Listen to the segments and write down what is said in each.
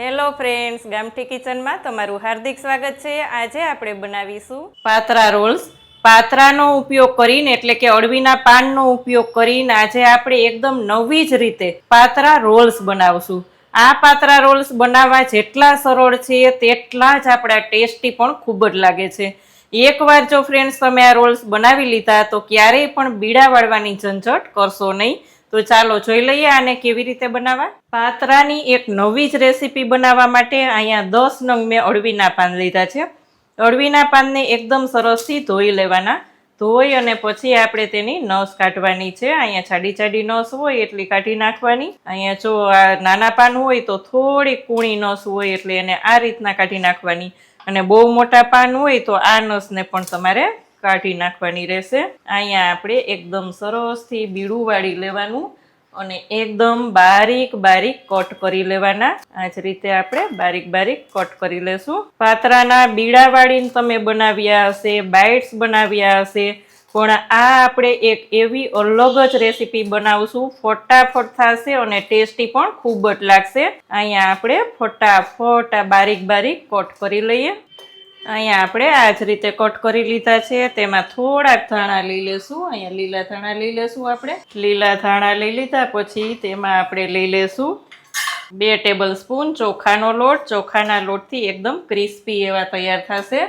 Hello friends, ગામઠી કિચનમાં તમારું હાર્દિક સ્વાગત છે. આજે આપણે બનાવીશું પાત્રા રોલ્સ. પાત્રાનો ઉપયોગ કરીને, એટલે કે અળવીના પાનનો ઉપયોગ કરીને, આજે આપણે એકદમ નવી જ રીતે પાત્રા રોલ્સ બનાવશું. આ પાત્રા રોલ્સ બનાવવા જેટલા સરળ છે, તેટલા જ આપણા ટેસ્ટી પણ ખૂબ જ લાગે છે. એકવાર જો ફ્રેન્ડ્સ, તમે આ રોલ્સ બનાવી લીધા, તો ક્યારેય પણ બીડા વાળવાની ઝંઝટ કરશો નહીં. તો ચાલો જોઈ લઈએ આને કેવી રીતે બનાવવા. પાત્રાની એક નવી જ રેસીપી બનાવવા માટે અહીંયા દસ નંગ મેં અળવીના પાન લીધા છે. અળવીના પાનને એકદમ સરસથી ધોઈ લેવાના. ધોઈ અને પછી આપણે તેની નસ કાઢવાની છે. અહીંયા જાડી છાડી નસ હોય એટલી કાઢી નાખવાની. અહીંયા જો આ નાના પાન હોય તો થોડી કૂણી નસ હોય એટલે એને આ રીતના કાઢી નાખવાની. અને બહુ મોટા પાન હોય તો આ નસને પણ તમારે કાઢી નાખવાની રહેશે. અહીંયા આપણે એકદમ સરસથી બીડું વાળી લેવાનું અને એકદમ બારીક બારીક કટ કરી લેવાના. આ જ રીતે આપણે બારીક બારીક કટ કરી લેશું. પાત્રાના બીડા વાળીને તમે બનાવ્યા હશે, બાઇટ્સ બનાવ્યા હશે, પણ આ આપણે એક એવી અલગ જ રેસીપી બનાવશું. ફટાફટ થશે અને ટેસ્ટી પણ ખૂબ જ લાગશે. અહીંયા આપણે ફટાફટ બારીક બારીક કટ કરી લઈએ. અહીંયા આપણે આ જ રીતે કટ કરી લીધા છે. તેમાં થોડાક ધાણા લઈ લેશું. અહીંયા લીલા ધાણા લઈ લેશું આપણે. લીલા ધાણા લઈ લીધા પછી તેમાં આપણે લઈ લેશું બે ટેબલ સ્પૂન ચોખાનો લોટ. ચોખાના લોટથી એકદમ ક્રિસ્પી એવા તૈયાર થશે.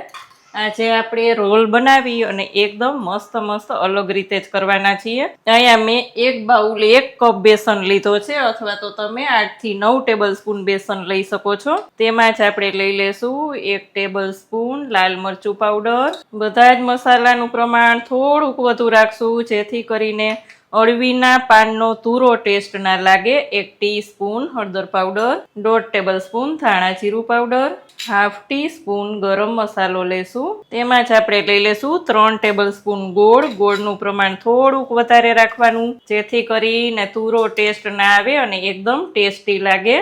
આજે આપણે રોલ બનાવી અને એકદમ મસ્ત મસ્ત અલગ રીતે જ કરવાના છીએ. અહીંયા મેં એક બાઉલ એક કપ બેસન લીધો છે, અથવા તો તમે આઠથી નવ ટેબલ સ્પૂન બેસન લઈ શકો છો. તેમાં જ આપણે લઈ લેશું એક ટેબલ સ્પૂન લાલ મરચું પાવડર. બધા જ મસાલાનું પ્રમાણ થોડુંક વધુ રાખશું, જેથી કરીને અળવીના પાનનો તુરો ટેસ્ટ ના લાગે એક ટીસ્પૂન હળદર પાવડર, દોઢ ટેબલ સ્પૂન ધાણા જીરું પાવડર, હાફ ટી સ્પૂન ગરમ મસાલો લેશું. તેમાં જ આપણે લઈ લેશું ત્રણ ટેબલ સ્પૂન ગોળ, ગોળનું પ્રમાણ થોડુંક વધારે રાખવાનું, જેથી કરીને તુરો ટેસ્ટ ના આવે અને એકદમ ટેસ્ટી લાગે.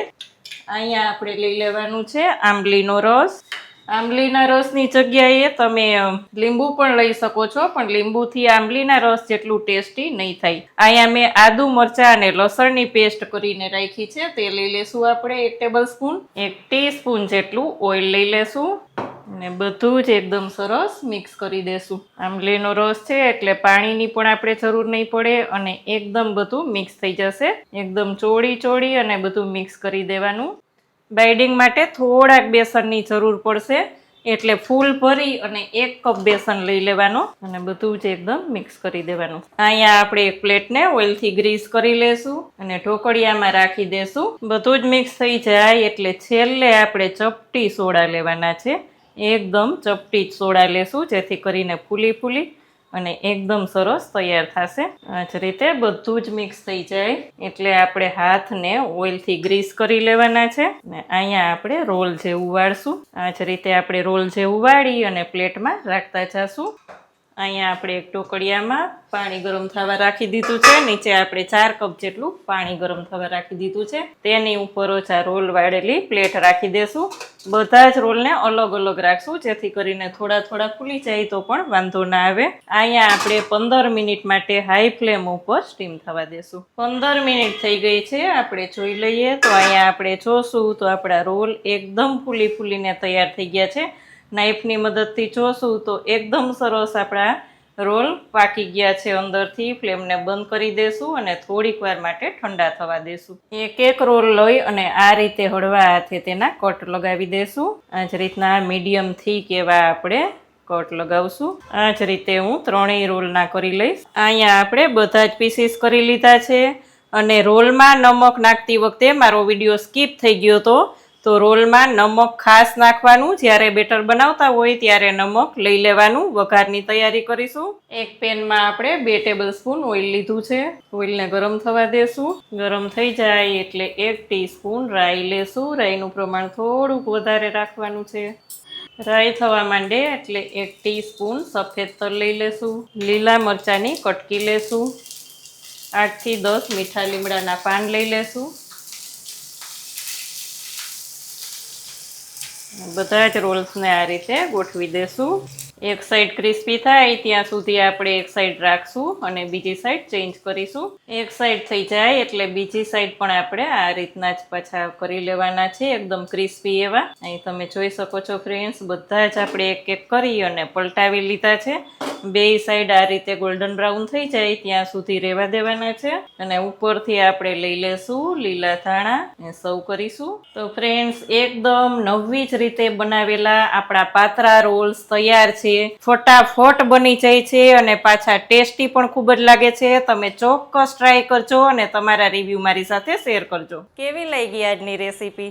અહીંયા આપણે લઈ લેવાનું છે આંબલીનો રસ. આંબલીના રસની જગ્યાએ તમે લીંબુ પણ લઈ શકો છો, પણ લીંબુથી આંબલીના રસ જેટલું ટેસ્ટી નહીં થાય. અહીંયા મેં આદુ મરચાં અને લસણની પેસ્ટ કરીને રાખી છે. તે લઈ લેશું આપણે એક ટેબલ સ્પૂન એક ટીસ્પૂન જેટલું ઓઇલ લઈ લેશું અને બધું જ એકદમ સરસ મિક્સ કરી દેશું. આંબલીનો રસ છે એટલે પાણીની પણ આપણે જરૂર નહીં પડે અને એકદમ બધું મિક્સ થઈ જશે. એકદમ ચોળી ચોળી અને બધું મિક્સ કરી દેવાનું. બાઇડિંગ માટે થોડાક બેસનની જરૂર પડશે. એટલે ફૂલ ભરી અને એક કપ બેસન લઈ લેવાનું અને બધું જ એકદમ મિક્સ કરી દેવાનું. અહીંયા આપણે એક પ્લેટને ઓઇલથી ગ્રીસ કરી લેશું અને ઢોકળિયામાં રાખી દેશું. બધું જ મિક્સ થઈ જાય એટલે છેલ્લે આપણે ચપટી સોડા લેવાના છે. એકદમ ચપટી સોડા લેશું જેથી કરીને ફૂલી ફૂલી અને એકદમ સરસ તૈયાર થશે. આ જ રીતે બધું જ મિક્સ થઈ જાય. એટલે આપણે હાથને ઓઇલથી ગ્રીસ કરી લેવાના છે. ને અહીંયા આપણે રોલ જેવું વાળશું. આ જ રીતે આપણે રોલ જેવું વાળી અને પ્લેટમાં રાખતા જશું. અહીંયા આપણે એક ટોકડિયામાં પાણી ગરમ થવા રાખી દીધું છે. નીચે આપણે ચાર કપ જેટલું પાણી ગરમ થવા રાખી દીધું છે. તેની ઉપર જ આ રોલ વાળેલી પ્લેટ રાખી દેશું. બધા જ રોલને અલગ અલગ રાખશું, જેથી કરીને થોડા થોડા ખુલી જાય તો પણ વાંધો ના આવે. અહીંયા આપણે પંદર મિનિટ માટે હાઈ ફ્લેમ ઉપર સ્ટીમ થવા દેશું. પંદર મિનિટ થઈ ગઈ છે, આપણે જોઈ લઈએ. તો અહીંયા આપણે જોશું તો આપણા રોલ એકદમ ફૂલી ફૂલીને તૈયાર થઈ ગયા છે. નાઈફની મદદથી જોશું તો એકદમ સરસ આપણા રોલ પાકી ગયા છે અંદરથી, ફ્લેમને બંધ કરી દેશું અને થોડીક વાર માટે ઠંડા થવા દેશું. એક એક રોલ લઈ અને આ રીતે હળવા હાથે તેના કટ લગાવી દેશું. આ જ રીતના મીડિયમ થીક એવા આપણે કટ લગાવશું. આ જ રીતે હું ત્રણેય રોલના કરી લઈશ. અહીંયા આપણે બધા જ પીસીસ કરી લીધા છે. અને રોલમાં નમક નાખતી વખતે મારો વીડિયો સ્કીપ થઈ ગયો હતો તો રોલમાં નમક ખાસ નાખવાનું, જ્યારે બેટર બનાવતા હોય ત્યારે નમક લઈ લેવાનું. વઘારની તૈયારી કરીશું. એક પેનમાં આપણે બે ટેબલ સ્પૂન ઓઇલ લીધું છે. ઓઇલને ગરમ થવા દેશું. ગરમ થઈ જાય એટલે એક ટીસ્પૂન રાઈ લેશું. રાઈનું પ્રમાણ થોડુંક વધારે રાખવાનું છે. રાઈ થવા માંડે એટલે એક ટીસ્પૂન સફેદ તલ લઈ લેશું. લીલા મરચાંની કટકી લેશું. આઠથી દસ મીઠા લીમડાના પાન લઈ લેશું. બધા જ રોલ્સને આ રીતે ગોઠવી દેશું. એક સાઈડ ક્રિસ્પી થાય, ત્યાં સુધી આપણે એક સાઈડ રાખશું અને બીજી સાઈડ ચેન્જ કરીશું. એક સાઈડ થઈ જાય એટલે બીજી સાઈડ પણ આપણે આ રીતના જ પાછા કરી લેવાના છે, એકદમ ક્રિસ્પી એવા. અહીં તમે જોઈ શકો છો ફ્રેન્ડ્સ બધા જ આપણે એક એક કરી અને પલટાવી લીધા છે. બે સાઈડ આ રીતે ગોલ્ડન બ્રાઉન થઈ જાય ત્યાં સુધી રહેવા દેવાના છે. અને ઉપરથી આપણે લઈ લેશું લીલા ધાણા સર્વ કરીશું. તો ફ્રેન્ડ્સ એકદમ નવી જ રીતે બનાવેલા આપણા પાતરા રોલ્સ તૈયાર છે. ફટાફટ બની જાય છે અને પાછા ટેસ્ટી પણ ખૂબ જ લાગે છે. તમે ચોક્કસ ટ્રાય કરજો અને તમારા રિવ્યુ મારી સાથે શેર કરજો. કેવી લાગી આજની રેસીપી